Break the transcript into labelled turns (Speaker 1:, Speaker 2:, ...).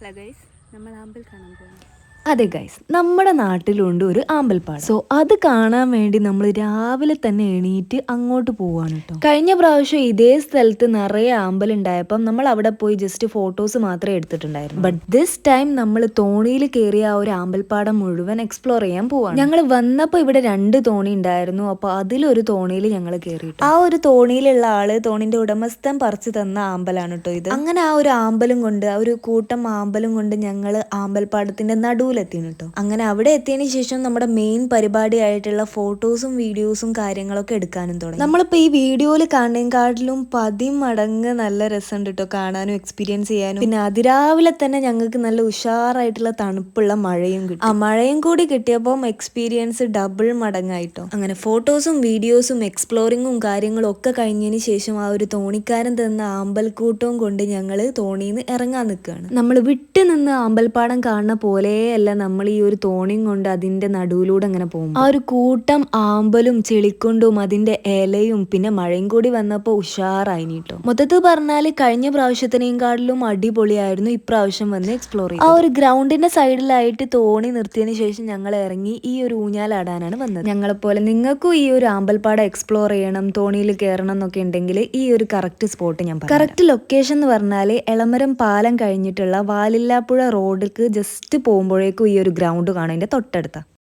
Speaker 1: Hello guys നമ്മൾ ആമ്പൽ കാണാൻ പോകുന്നു
Speaker 2: അതെ ഗൈസ് നമ്മുടെ നാട്ടിലുണ്ട് ഒരു ആമ്പൽപ്പാടം. സോ അത് കാണാൻ വേണ്ടി നമ്മൾ രാവിലെ തന്നെ എണീറ്റ് അങ്ങോട്ട് പോവാണ് കേട്ടോ കഴിഞ്ഞ പ്രാവശ്യം ഇതേ സ്ഥലത്ത് നിറയെ ആമ്പൽ ഉണ്ടായപ്പം നമ്മൾ അവിടെ പോയി ജസ്റ്റ് ഫോട്ടോസ് മാത്രമേ എടുത്തിട്ടുണ്ടായിരുന്നു. ബട്ട് ദിസ് ടൈം നമ്മൾ തോണിയിൽ കയറിയ ആ ഒരു ആമ്പൽപ്പാടം മുഴുവൻ എക്സ്പ്ലോർ ചെയ്യാൻ പോവാണ്. ഞങ്ങൾ വന്നപ്പോൾ ഇവിടെ രണ്ട് തോണി ഉണ്ടായിരുന്നു. അപ്പോൾ അതിലൊരു തോണിയിൽ ഞങ്ങൾ കയറി ആ ഒരു തോണിയിലുള്ള ആൾ തോണിന്റെ ഉടമസ്ഥൻ പറിച്ചു തന്ന ആമ്പലാണ് കേട്ടോ ഇത്. അങ്ങനെ ആ ഒരു ആമ്പലും കൊണ്ട് ആ ഒരു കൂട്ടം ആമ്പലും കൊണ്ട് ഞങ്ങൾ ആമ്പൽപ്പാടത്തിന്റെ നടുവിലെത്തിയാണ് കേട്ടോ. അങ്ങനെ അവിടെ എത്തിയതിനു ശേഷം നമ്മുടെ മെയിൻ പരിപാടി ആയിട്ടുള്ള ഫോട്ടോസും വീഡിയോസും കാര്യങ്ങളൊക്കെ എടുക്കാനും തുടങ്ങി. നമ്മളിപ്പോ ഈ വീഡിയോയിൽ കാണുന്നതിനെക്കാട്ടിലും പതിമടങ്ങ് നല്ല രസമുണ്ട് കേട്ടോ കാണാനും എക്സ്പീരിയൻസ് ചെയ്യാനും. പിന്നെ അതിരാവിലെ തന്നെ ഞങ്ങൾക്ക് നല്ല ഉഷാറായിട്ടുള്ള തണുപ്പുള്ള മഴയും കിട്ടും. ആ മഴയും കൂടി കിട്ടിയപ്പോൾ എക്സ്പീരിയൻസ് ഡബിൾ മടങ്ങായിട്ടോ അങ്ങനെ ഫോട്ടോസും വീഡിയോസും എക്സ്പ്ലോറിങ്ങും കാര്യങ്ങളും ഒക്കെ കഴിഞ്ഞതിന് ശേഷം ആ ഒരു തോണിക്കാരൻ തന്ന ആമ്പൽക്കൂട്ടവും കൊണ്ട് ഞങ്ങൾ തോണിയിൽ നിന്ന് ഇറങ്ങാൻ നിൽക്കുകയാണ്. നമ്മൾ വിട്ടു നിന്ന് ആമ്പൽപ്പാടം കാണുന്ന പോലെയല്ല നമ്മൾ ഈ ഒരു തോണിയും കൊണ്ട് അതിന്റെ നടുവിലൂടെ അങ്ങനെ പോകും ആ ഒരു കൂട്ടം ആമ്പലും ചെളിക്കൊണ്ടും അതിന്റെ ഇലയും പിന്നെ മഴയും കൂടി വന്നപ്പോൾ ഉഷാറായി കേട്ടോ മൊത്തത്തിൽ പറഞ്ഞാൽ കഴിഞ്ഞ പ്രാവശ്യത്തിനേയും കാട്ടിലും അടിപൊളിയായിരുന്നു ഇപ്രാവശ്യം വന്ന് എക്സ്പ്ലോർ ചെയ്തു ആ ഒരു ഗ്രൗണ്ടിന്റെ സൈഡിലായിട്ട് തോണി നിർത്തിയതിന് ശേഷം ഞങ്ങൾ ഇറങ്ങി ഈ ഒരു ഊഞ്ഞാലാടാനാണ് വന്നത്. ഞങ്ങളെ പോലെ നിങ്ങൾക്കും ഈ ഒരു ആമ്പൽപ്പാടം എക്സ്പ്ലോർ ചെയ്യണം തോണിയിൽ കയറണം എന്നൊക്കെ ഉണ്ടെങ്കിൽ ഈ ഒരു കറക്റ്റ് സ്പോട്ട് ഞാൻ കറക്റ്റ് ലൊക്കേഷൻ എന്ന് പറഞ്ഞാൽ എളമരം പാലം കഴിഞ്ഞിട്ടുള്ള വാലില്ലാപ്പുഴ റോഡിലേക്ക് ജസ്റ്റ് പോകുമ്പോഴേക്കും ഈ ഒരു ഗ്രൗണ്ട് കാണും അതിന്റെ തൊട്ടടുത്ത.